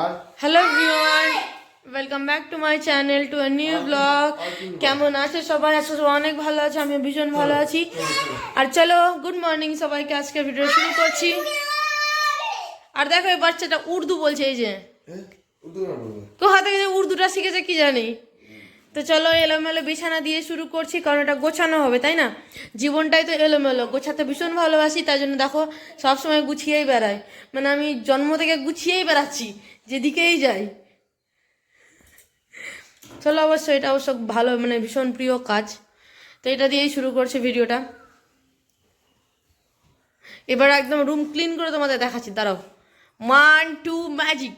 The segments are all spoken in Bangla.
R hello everyone welcome back to my channel to new blog কেমন আছে সবাই? সবাই অনেক ভালো আছে আমি ভীষণ ভালো আছি। আর চলো গুড মর্নিং সবাইকে। আজকে ভিডিও শুরু করছি। আর দেখো এই বাচ্চাটা উর্দু বলছে এই যে। বলবে? কোথা থেকে যে উর্দুটা শিখেছে কি জানি। তো চলো এলোমেলো বিছানা দিয়ে শুরু করছি কারণ এটা গোছানো হবে, তাই না? জীবনটাই তো এলোমেলো, গোছাতে ভীষণ ভালোবাসি, তাই জন্য দেখো সবসময় গুছিয়েই বেড়াই। মানে আমি জন্ম থেকে গুছিয়েই বেড়াচ্ছি, যেদিকেই যাই। চলো অবশ্য এটা অবশ্য ভালো মানে ভীষণ প্রিয় কাজ। তো এটা দিয়েই শুরু করছি ভিডিওটা। এবার একদম রুম ক্লিন করে তোমাদের দেখাচ্ছি, দাঁড়াও। ওয়ান টু ম্যাজিক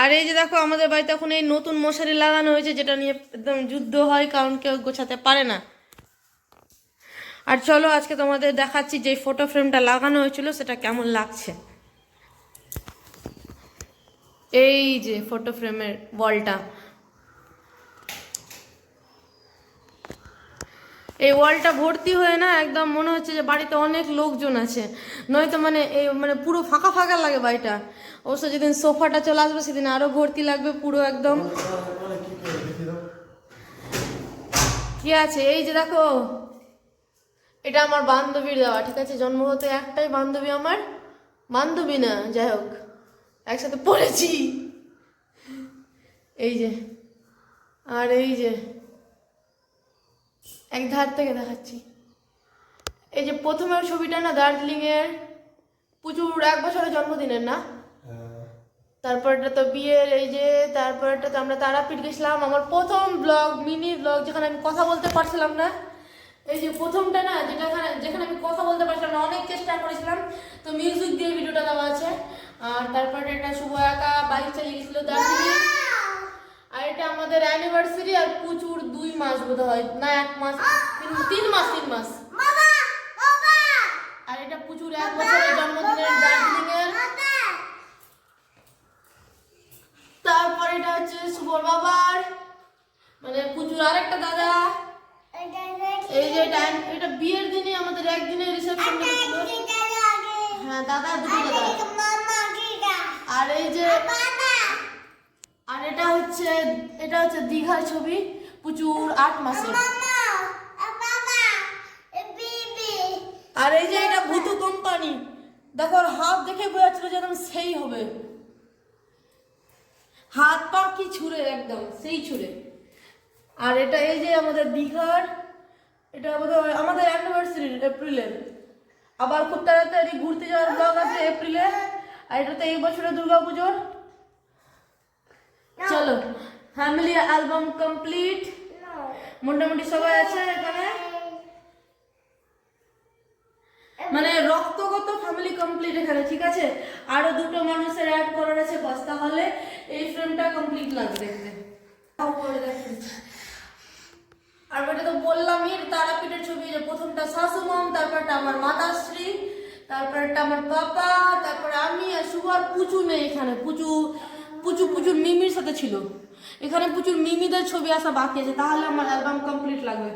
আর এই যে দেখো, আমাদের বাড়িতে এখন এই নতুন মশারি লাগানো হয়েছে, যেটা নিয়ে একদম যুদ্ধ হয়, কারণ কেউ গোছাতে পারে না। আর চলো, আজকে তোমাদের দেখাচ্ছি যে ফটো ফ্রেমটা লাগানো হয়েছিল, সেটা কেমন লাগছে। এই যে ফটো ফ্রেমের ওয়ালটা এই ওয়ালটা ভর্তি হয়ে না একদম মনে হচ্ছে যে বাড়িতে অনেক লোকজন আছে। নয়তো মানে এই মানে পুরো ফাঁকা ফাঁকা লাগে বাড়িটা। অবশ্য যেদিন সোফাটা চলে আসবে সেদিন আরও ভর্তি লাগবে পুরো একদম। কি আছে? এই যে দেখো। এটা আমার বান্ধবীর দেওয়া, ঠিক আছে? জন্ম হতে একটাই বান্ধবী আমার। বান্ধবী না, যাই হোক। একসাথে পড়েছি। এই যে। আর এই যে। এক ধার থেকে দেখাচ্ছি। এই যে প্রথমের ছবিটা না দার্জিলিং এর প্রচুর এক বছরের জন্মদিনের না? তারপরটা তো বিয়ের, এই যে তারপরটা তো আমরা তারাপীঠ গেছিলাম, আমার প্রথম ব্লগ মিনি ব্লগ যেখানে আমি কথা বলতে পারছিলাম না। এই যে প্রথমটা না, যেটা যেখানে আমি কথা বলতে পারছিলাম না, অনেক চেষ্টা করেছিলাম। তো মিউজিক দিয়ে ভিডিওটা দেওয়া আছে। আর তারপরে একটা শুভ একা বাইক চালিয়ে গেছিল দার্জিলিং। আর এটা আমাদের অ্যানিভার্সারি আর প্রচুর দুই মাস বোধ হয়। না এক মাস তিন- তিন মাস তিন মাস। আর এটা প্রচুর এক বছরের জন্মদিনের দার্জিলিং এর তারপর এটা হচ্ছে শুভর বাবার মানে পুজোর আরেকটা দাদা। এই যে এটা এটা বিয়ের দিনে আমাদের একদিনের রিসেপশন হ্যাঁ দাদা দুটো দাদা। আর এই যে আর এটা হচ্ছে এটা হচ্ছে দীঘার ছবি প্রচুর আট মাসে আর এই যে এটা ভূতু কোম্পানি দেখো ওর হাত দেখে বোঝা যাচ্ছিল যে একদম সেই হবে। হাত পা কি ছুঁড়ে একদম সেই ছুঁড়ে। আর এটা এই যে আমাদের দীঘার এটা আমাদের আমাদের অ্যানিভার্সারি এপ্রিলের। আবার খুব তাড়াতাড়ি ঘুরতে যাওয়ার ব্লগ আছে এপ্রিলে আর এটা তো এই বছরের দুর্গা পুজোর চলো ফ্যামিলি অ্যালবাম কমপ্লিট মোটামুটি সবাই আছে এখানে? মানে রক্তগত ফ্যামিলি কমপ্লিট এখানে ঠিক আছে? আরও দুটো মানুষের অ্যাড করার আছে বাস তাহলে এই ফ্রেমটা কমপ্লিট লাগবে দেখতে। আর ওটা তো বললামই তারাপীঠের ছবি যে প্রথমটা শাশুমম তারপরটা আমার মাতাশ্রী তারপরটা আমার পাপা তারপরে আমি আর শুভ আর পুচু নেই এখানে। পুচু পুচু প্রচুর মিমির সাথে ছিল। এখানে প্রচুর মিমিদের ছবি আসা বাকি আছে তাহলে আমার অ্যালবাম কমপ্লিট লাগবে!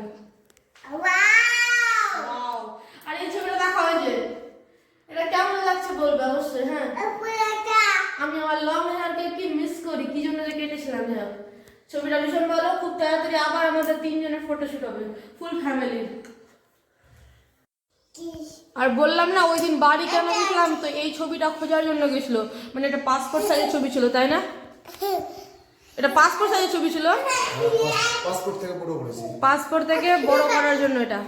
আর এই ছবিটা দেখা হয় যে এটা কেমন লাগছে বলবে অবশ্যই হ্যাঁ? আমি আমার লং হেয়ারকে কি মিস করি কি জন্য যে কেটেছিলাম ছবিটা ভীষণ ভালো খুব তাড়াতাড়ি আবার আমাদের তিনজনের ফটোশুট হবে ফুল ফ্যামিলির আর বললাম না ওই দিন বাড়ি কেন গেছিলাম? তো এই ছবিটা খোঁজার জন্য গেছিল। মানে এটা পাসপোর্ট সাইজের ছবি ছিল তাই না? এটা পাসপোর্ট সাইজের ছবি ছিল? পাসপোর্ট থেকে বড় করেছি। পাসপোর্ট থেকে বড় করার জন্য এটা।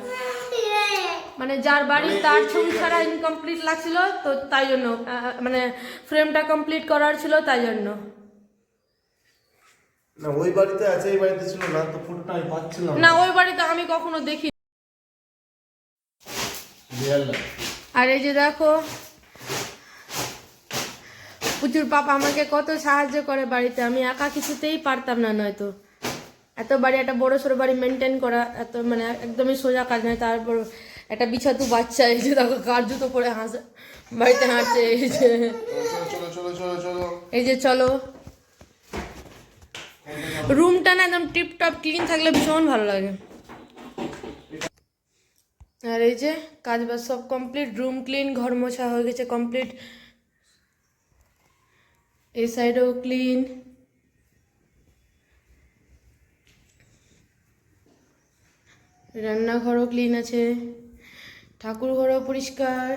মানে যার বাড়ি তার ছবি ছাড়া ইনকমপ্লিট লাগছিল তো তাই জন্য মানে ফ্রেমটা কমপ্লিট করার ছিল তাই জন্য। না ওই বাড়িতে আছে এই বাড়িতে ছিল না তো ফটোটা আমি পাচ্ছিলাম না ওই বাড়িতে আমি কখনো দেখি আর এই যে দেখো পুচুর পাপা আমাকে কত সাহায্য করে বাড়িতে। আমি একা কিছুতেই পারতাম না নয়তো। এত বাড়ি একটা বড় সড়ো বাড়ি মেনটেন করা এত মানে একদমই সোজা কাজ নয়। তারপর একটা বিছাতু বাচ্চা এই যে দেখো কার জুতো পরে হাসে বাড়িতে হাঁটছে এই যে। এই যে চলো। রুমটা না একদম টিপটপ ক্লিন থাকলে ভীষণ ভালো লাগে। আর এই যে কাজ বাজ সব কমপ্লিট রুম ক্লিন ঘর মোছা হয়ে গেছে কমপ্লিট এই সাইডেও ক্লিন রান্নাঘরও ক্লিন আছে। ঠাকুর ঘরও পরিষ্কার।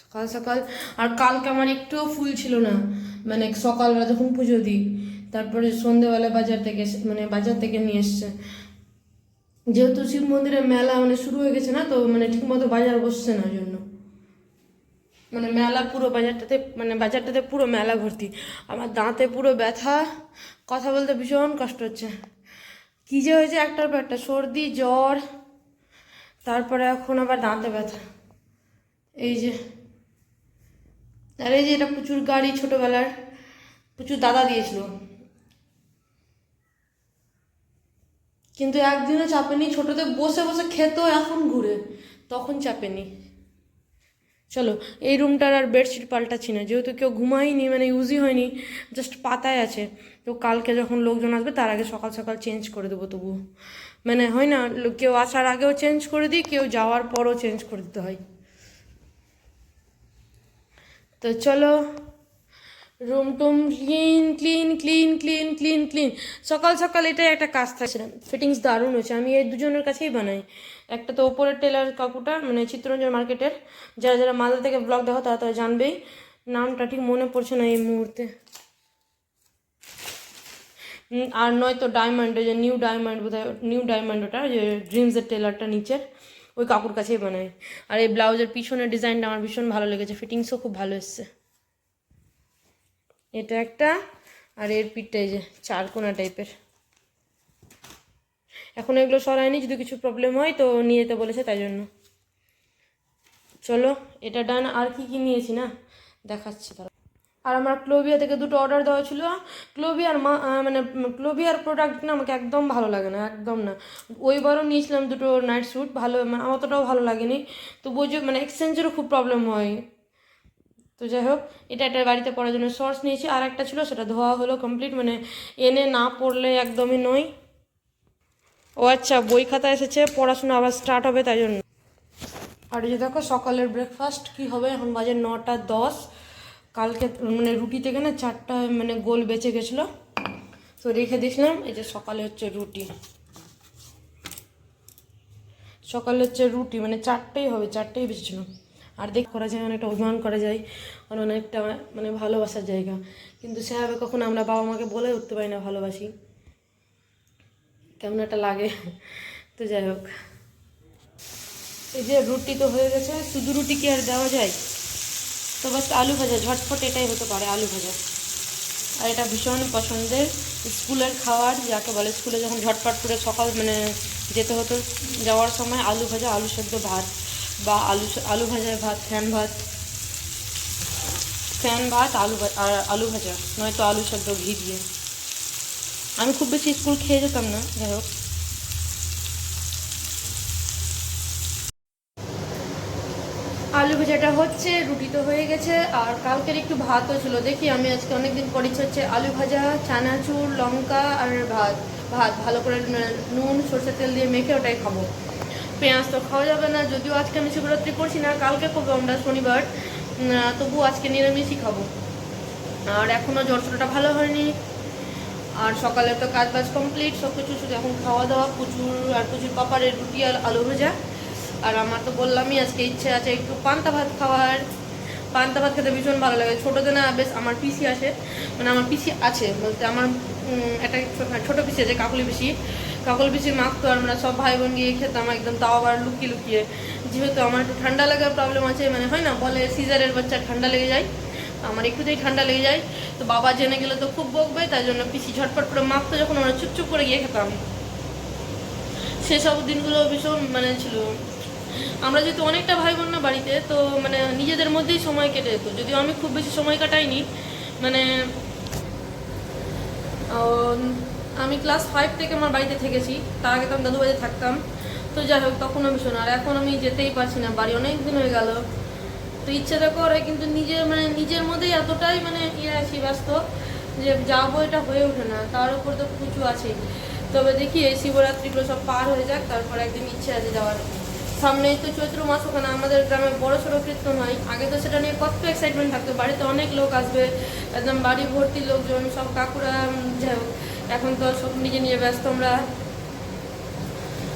সকাল সকাল, আর কালকে আমার একটুও ফুল ছিল না। মানে সকালবেলা যখন পুজো দিই, তারপরে সন্ধেবেলা বাজার থেকে মানে বাজার থেকে নিয়ে এসছে। যেহেতু শিব মন্দিরের মেলা মানে শুরু হয়ে গেছে না, তো মানে ঠিকমতো বাজার বসছে না জন্য। মানে মেলা পুরো বাজারটাতে মানে বাজারটাতে পুরো মেলা ভর্তি। আমার দাঁতে পুরো ব্যথা, কথা বলতে ভীষণ কষ্ট হচ্ছে। কী যে হয়েছে একটার পর একটা, সর্দি, জ্বর, তারপরে এখন আবার দাঁতে ব্যথা। এই যে, আর এই যে এটা প্রচুর গাড়ি ছোটোবেলার, প্রচুর দাদা দিয়েছিল। কিন্তু একদিনও চাপেনি ছোটোতে বসে বসে খেত এখন ঘুরে। তখন চাপেনি। চলো, এই রুমটার আর বেডশিট পাল্টাচ্ছি না, যেহেতু কেউ ঘুমায়নি মানে ইউজই হয়নি জাস্ট পাতায় আছে। তো কালকে যখন লোকজন আসবে, তার আগে সকাল সকাল চেঞ্জ করে দেবো তবু মানে হয় না কেউ আসার আগেও চেঞ্জ করে দিই, কেউ যাওয়ার পরও চেঞ্জ করে দিতে হয়। তো চলো রুম টুম clean clean clean clean clean clean. সকাল সকাল এটাই একটা কাজ থাকে। ফিটিংস দারুণ হয়েছে। আমি এই দুজনের কাছেই বানাই। একটা তো ওপরের টেলার কাকুটা মানে চিত্তরঞ্জন মার্কেটের। যারা যারা মালদা থেকে ব্লগ দেখো, তারা তারা জানবেই। নামটা ঠিক মনে পড়ছে না এই মুহূর্তে। আর নয়তো ডায়মন্ড ওই যে নিউ ডায়মন্ড বোধহয় নিউ ডায়মন্ড ওটা, যে ড্রিমসের টেলারটা নিচের, ওই কাকুর কাছেই বানাই। আর এই ব্লাউজের পিছনের ডিজাইনটা আমার ভীষণ ভালো লেগেছে। ফিটিংসও খুব ভালো এসছে। এটা একটা, আর এর পিঠটা এই যে চারকোনা টাইপের। এখন এগুলো সরায়নি, যদি কিছু প্রবলেম হয় তো নিয়ে যেতে বলেছে তাই জন্য। চলো, এটা ডান আর কি কি নিয়েছি না? দেখাচ্ছি তারা আর আমার ক্লোভিয়া থেকে দুটো অর্ডার দেওয়া ছিল। ক্লোভিয়ার মা মানে ক্লোভিয়ার প্রোডাক্ট না আমাকে একদম ভালো লাগে না, একদম না। ওইবারও নিয়েছিলাম দুটো নাইট স্যুট ভালো মানে অতটাও ভালো লাগেনি। তো বুঝো মানে এক্সচেঞ্জেরও খুব প্রবলেম হয়। তো যাই হোক, এটা একটা বাড়িতে পড়ার জন্য শর্টস নিয়েছি। আর একটা ছিল, সেটা ধোয়া হলো কমপ্লিট মানে এনে না পড়লে একদমই নয়। ও আচ্ছা বই খাতা এসেছে, পড়াশোনা আবার স্টার্ট হবে তাই জন্য। আর এই যে দেখো, সকালের ব্রেকফাস্ট কি হবে? এখন বাজে নটা দশ। কালকে মানে রুটি থেকে না চারটা মানে গোল বেঁচে গেছিল। তো রেখে দিয়েছিলাম, এই যে সকালে হচ্ছে রুটি। সকালে হচ্ছে রুটি মানে চারটেই হবে, চারটেই বেঁচেছিল আর দেখ করা যায়, অনেকটা অভিমান করা যায়, আর অনেকটা মানে ভালোবাসার জায়গা। কিন্তু সেভাবে কখনো আমরা বাবা মাকে বলে উঠতে পারি না ভালোবাসি। কেমন একটা লাগে। তো যাই হোক। এই যে রুটি তো হয়ে গেছে, শুধু রুটি কি আর দেওয়া যায়? তো বাস আলু ভাজা ঝটফট এটাই হতে পারে, আলু ভাজা। আর এটা ভীষণ পছন্দের, স্কুলের খাবার যাকে বলে স্কুলে যখন ঝটপট করে সকাল মানে যেতে হতো, যাওয়ার সময় আলু ভাজা, আলু সেদ্ধ ভাত। বা আলু আলু ভাজা ভাত ফ্যান ভাত। ফ্যান ভাত, আলু আর আলু ভাজা, নয়তো আলু সেদ্ধ ঘি দিয়ে। আমি খুব বেশি স্কুল খেয়ে যেতাম না, যাই হোক। আলু ভাজাটা হচ্ছে, রুটি তো হয়ে গেছে, আর কালকের একটু ভাতও ছিল। দেখি, আমি আজকে অনেকদিন পর ইচ্ছে হচ্ছে আলু ভাজা, চানাচুর, লঙ্কা, আর ভাত। ভাত, ভালো করে নুন, সরষের তেল দিয়ে মেখে ওটাই খাব। পেঁয়াজ তো খাওয়া যাবে না, যদিও আজকে আমি শিবরাত্রি করছি না, কালকে করব আমরা শনিবার। তবু আজকে নিরামিষই খাব। আর এখনও জ্বর ছোটোটা ভালো হয়নি। আর সকালে তো কাজ বাজ কমপ্লিট সব কিছু শুধু এখন খাওয়া দাওয়া প্রচুর, আর প্রচুর পাপারের রুটি আর আলু ভাজা। আর আমার তো বললামই, আজকে ইচ্ছে আছে একটু পান্তা ভাত খাওয়ার। পান্তা ভাত খেতে ভীষণ ভালো লাগে। ছোটোতে না, বেশ আমার পিসি আসে। মানে আমার পিসি আছে বলতে আমার একটা ছোটো পিসি আছে, কাকুলি পিসি। কাকুলি পিসি মাখতো আমরা সব ভাই বোন গিয়ে খেতাম, একদম তাও আবার লুকিয়ে লুকিয়ে। যেহেতু আমার একটু ঠান্ডা লাগার প্রবলেম আছে মানে হয় না, বলে সিজারের বাচ্চা ঠান্ডা লেগে যায়, আমার একটুতেই ঠান্ডা লেগে যায়। তো বাবা জেনে গেলে তো খুব বকবে, তাই জন্য পিসি ঝটপট করে মাখতো, যখন আমরা চুপচুপ করে গিয়ে খেতাম। সেসব দিনগুলো ভীষণ মানে ছিল। আমরা যেহেতু অনেকটা ভাই বোন না বাড়িতে, তো মানে নিজেদের মধ্যেই সময় কেটে যেত। যদিও আমি খুব বেশি সময় কাটাইনি মানে আমি ক্লাস ফাইভ থেকে আমার বাড়িতে থেকেছি। তার আগে তো আমি দাদু বাড়িতে থাকতাম। তো যাই হোক, তখন আমি ভীষণ আর এখন আমি যেতেই পারছি না। বাড়ি অনেক দিন হয়ে গেল। তো ইচ্ছে তো করে, কিন্তু নিজের মানে নিজের মধ্যেই এতটাই মানে ইয়ে আছি, ব্যস্ত, যে যাব এটা হয়ে ওঠে না। তার উপর তো কিছু আছে তবে দেখি এই শিবরাত্রিগুলো সব পার হয়ে যাক, তারপর একদিন ইচ্ছে আছে যাওয়ার। সামনেই তো চৈত্র মাস, ওখানে আমাদের গ্রামে বড় সড়ো কীর্তন হয়। আগে তো সেটা নিয়ে কত এক্সাইটমেন্ট থাকতো। বাড়িতে অনেক লোক আসবে, একদম বাড়ি ভর্তি লোকজন, সব কাকুরা যাই হোক। এখন তো সব নিজে নিজে ব্যস্ত আমরা।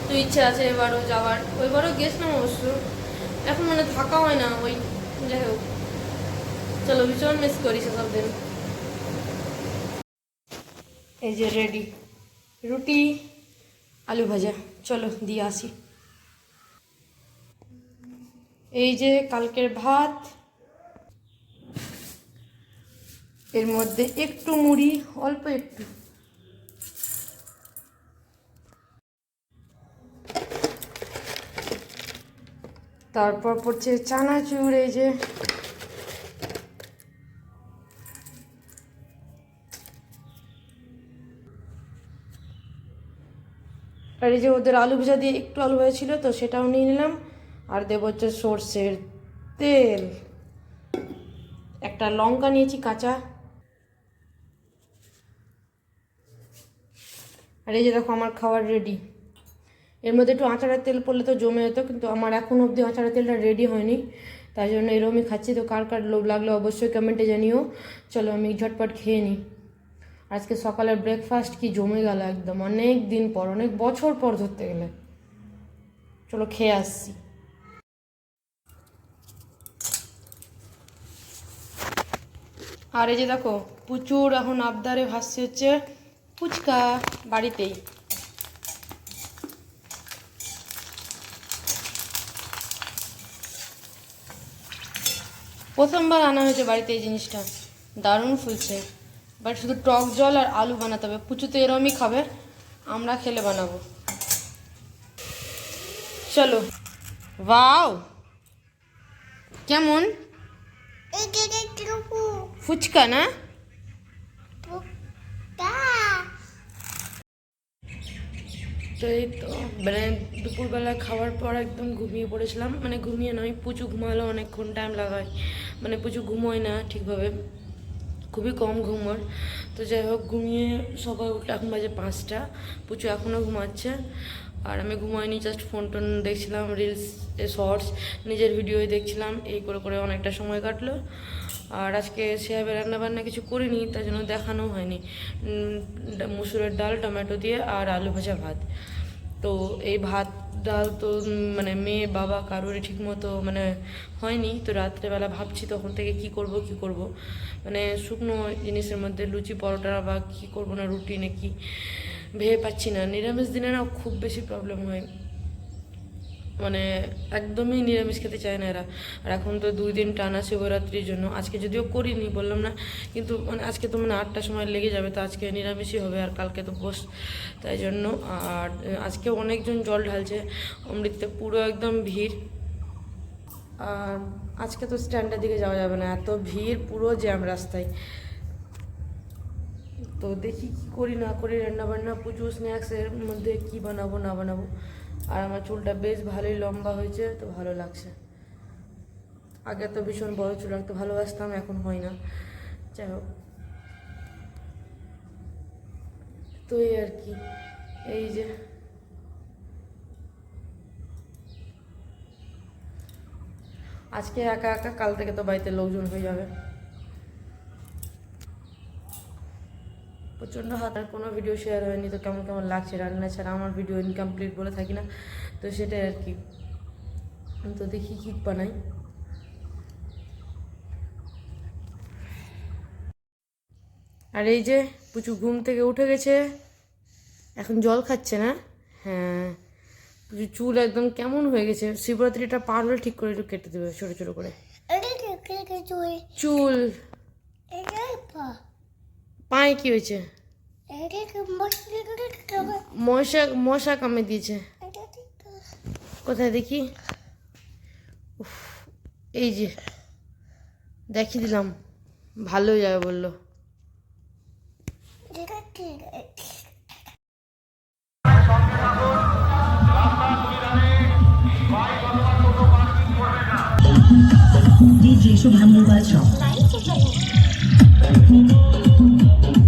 তো ইচ্ছে আছে এবারও যাওয়ার। ওইবারও গেছিলাম অবশ্য। এখন মানে থাকা হয় না, ওই যাই হোক। চলো, ভীষণ মিস করি সেসব দিন। এই যে রেডি রুটি, আলু ভাজা। চলো, দিয়ে আসি। এই যে কালকের ভাত। এর মধ্যে একটু মুড়ি, অল্প একটু। তারপর পড়ছে চানাচুর, এই যে। আর এই যে ওদের আলু ভাজা দিয়ে একটু আলু ভাজা ছিল, তো সেটাও নিয়ে নিলাম। আর দেবো হচ্ছে সর্ষের তেল। একটা লঙ্কা নিয়েছি, কাঁচা। আর এই যে দেখো আমার খাবার রেডি এর মধ্যে একটু আচারের তেল পড়লে তো জমে যেত, কিন্তু আমার এখন অবধি আচারের তেলটা রেডি হয়নি। তাই জন্য এরমই খাচ্ছি। তো কার কার লোভ লাগল অবশ্যই কমেন্টে জানিও। চলো আমি ঝটপট খেয়ে নিই। আজকে সকালের ব্রেকফাস্ট কি জমে গেল একদম। অনেক দিন পর, অনেক বছর পর ধরতে গেলে। চলো খেয়ে আসছি। আর এই যে দেখো, প্রচুর এখন আবদারে ভাসছে হচ্ছে ফুচকা বাড়িতেই। প্রথমবার আনা হয়েছে বাড়িতে এই জিনিসটা। দারুণ ফুলছে। বাট শুধু টক জল আর আলু বানাতে হবে। পুচু তো এরমই খাবে। আমরা খেলে বানাবো। চলো। ওয়াও! কেমন? ফুচকা না? তো এই তো মানে দুপুরবেলা খাওয়ার পর একদম ঘুমিয়ে পড়েছিলাম। মানে ঘুমিয়ে নয় পুচু ঘুমালো অনেকক্ষণ টাইম লাগায়। মানে পুচু ঘুমোয় না ঠিকভাবে। খুবই কম ঘুমোর তো যাই হোক, ঘুমিয়ে সবাই উঠল এখন বাজে পাঁচটা। পুচু এখনও ঘুমাচ্ছে। আর আমি ঘুমাইনি জাস্ট ফোন টোন দেখছিলাম রিলস শর্টস নিজের ভিডিওই দেখছিলাম, এই করে করে অনেকটা সময় কাটলো। আর আজকে সেভাবে রান্না বান্না কিছু করিনি, তাই জন্য দেখানো হয়নি। মুসুরের ডাল, টমেটো দিয়ে আর আলু ভাজা ভাত। তো এই ভাত, ডাল তো মানে মেয়ে, বাবা কারোরই ঠিক মতো মানে হয়নি। তো রাত্রেবেলা ভাবছি তখন থেকে কি করব কি করব। মানে শুকনো জিনিসের মধ্যে লুচি, পরোটা বা কি করব না, রুটি নাকি ভেবে পাচ্ছি না। নিরামিষ দিনে না খুব বেশি প্রবলেম হয়। মানে একদমই নিরামিষ খেতে চায় না এরা। আর এখন তো দুই দিন টানা শিবরাত্রির জন্য। আজকে যদিও করিনি, বললাম না। কিন্তু মানে আজকে তো মানে আটটার সময় লেগে যাবে, তো আজকে নিরামিষই হবে আর কালকে তো বস তাই জন্য আর আজকে অনেকজন জল ঢালছে। অমৃততে পুরো একদম ভিড়। আর আজকে তো স্ট্যান্ডের দিকে যাওয়া যাবে না। এত ভিড়, পুরো জ্যাম রাস্তায়। তো দেখি কি করি, না করি রান্না বান্না প্রচুর স্ন্যাক্সের মধ্যে কি বানাবো, না বানাবো। আর আমার চুলটা বেশ ভালোই লম্বা হয়েছে, তো ভালো লাগছে। আগে তো ভীষণ বড় চুল রাখতে ভালোবাসতাম, এখন হয় না। যাই হোক। তো এই আর কি, এই যে। আজকে একা একা, কাল থেকে তো বাড়িতে লোকজন হয়ে যাবে। প্রচণ্ড হাত আর কোনো ভিডিও শেয়ার হয়নি তো কেমন কেমন লাগছে রান্না ছাড়া? আমার ভিডিও ইনকমপ্লিট বলে থাকি না তো সেটাই আর কি। তো দেখি কী বানাই। আর এই যে পুচু ঘুম থেকে উঠে গেছে এখন জল খাচ্ছে না? হ্যাঁ পুচু চুল একদম কেমন হয়ে গেছে? শিবরাত্রিটা পার হলে ঠিক করে একটু কেটে দেবে ছোটো ছোটো করে। চুল? পায়ে কি হয়েছে? মশা মশা কামে দিয়েছে। কোথায় দেখি? উফ, এই যে দেখিয়ে দিলাম। ভালো যাবে বলল। DJ Shubham Mobile Shop. Thank you.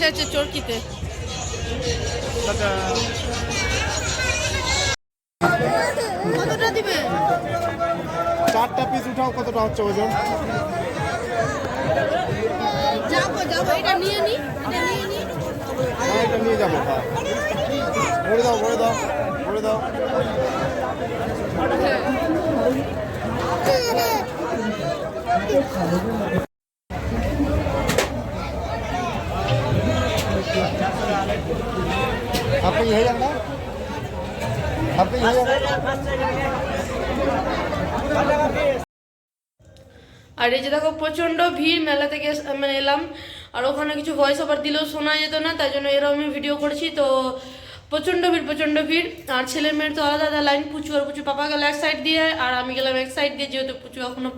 গেছে হচ্ছে চরকিতে। কতটা দিবে? চারটা পিস উঠাও কতটা হচ্ছে ওজন? যাব যাব এটা নিয়ে নি এটা নিয়ে নি। হ্যাঁ এটা নিয়ে যাব হ্যাঁ। ভরে দাও ভরে দাও ভরে দাও। ছাব্বিশ হাজার না ছাব্বিশ হাজার আর এই যে দেখো, প্রচণ্ড ভিড় মেলা থেকে মানে এলাম। আর ওখানে কিছু ভয়েস ওভার দিলেও শোনা যেত না, তাই জন্য এরও আমি ভিডিও করেছি। তো প্রচণ্ড ভিড় প্রচণ্ড ভিড়। আর ছেলে মেয়ের তো আলাদা আলাদা লাইন পুচু আর পুচু। পাপা গেল এক সাইড দিয়ে, আর আমি গেলাম এক সাইড দিয়ে, যেহেতু পুচু এখনও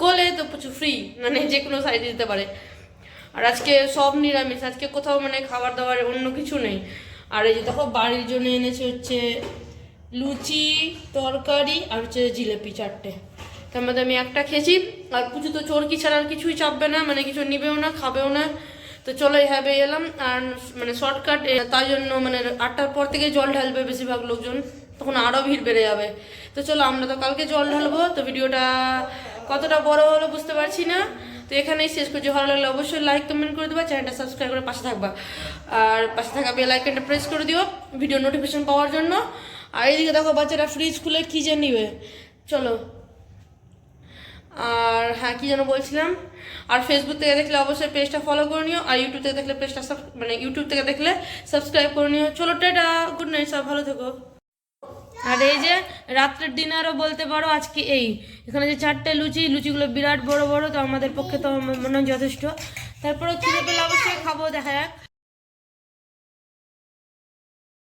কোলে, তো পুচু ফ্রি মানে যে কোনো সাইডে যেতে পারে। আর আজকে সব নিরামিষ, আজকে কোথাও মানে খাবার দাবার অন্য কিছু নেই। আর এই যে দেখো বাড়ির জন্য এনেছে হচ্ছে লুচি, তরকারি আর হচ্ছে জিলেপি চারটে। তার মধ্যে আমি একটা খেয়েছি। আর পুজো তো চোরকি ছাড়া আর কিছুই চাপবে না মানে কিছু নিবেও না, খাবেও না। তো চলো এইভাবে এলাম। আর মানে শর্টকাট তাই জন্য মানে আটটার পর থেকে জল ঢালবে বেশিরভাগ লোকজন। তখন আরও ভিড় বেড়ে যাবে। তো চলো আমরা তো কালকে জল ঢালবো। তো ভিডিওটা কতটা বড় হলো বুঝতে পারছি না। তো এখানেই শেষ করছি। ভালো লাগলে অবশ্যই লাইক কমেন্ট করে দেবা চ্যানেলটা সাবস্ক্রাইব করে পাশে থাকবা। আর পাশে থাকা বেল আইকনটা প্রেস করে দিও ভিডিও নোটিফিকেশন পাওয়ার জন্য। আর এইদিকে দেখো, বাচ্চারা ফ্রিজ খুলে কী যে নিবে? চলো। আর হ্যাঁ কী যেন বলছিলাম? আর ফেসবুক থেকে দেখলে অবশ্যই পেজটা ফলো করে নিও। আর ইউটিউব থেকে দেখলে পেজটা সাব মানে ইউটিউব থেকে দেখলে সাবস্ক্রাইব করে নিও। চলো, টাটা। গুড নাইট সব ভালো থেকো। আর এই যে রাত্রের ডিনারও বলতে পারো, আজকে এই। এখানে যে চারটে লুচি, লুচিগুলো বিরাট বড় বড়, তো আমাদের পক্ষে তো মনে হয় যথেষ্ট। তারপরে খিদে পেলে অবশ্যই খাব, দেখা যাক।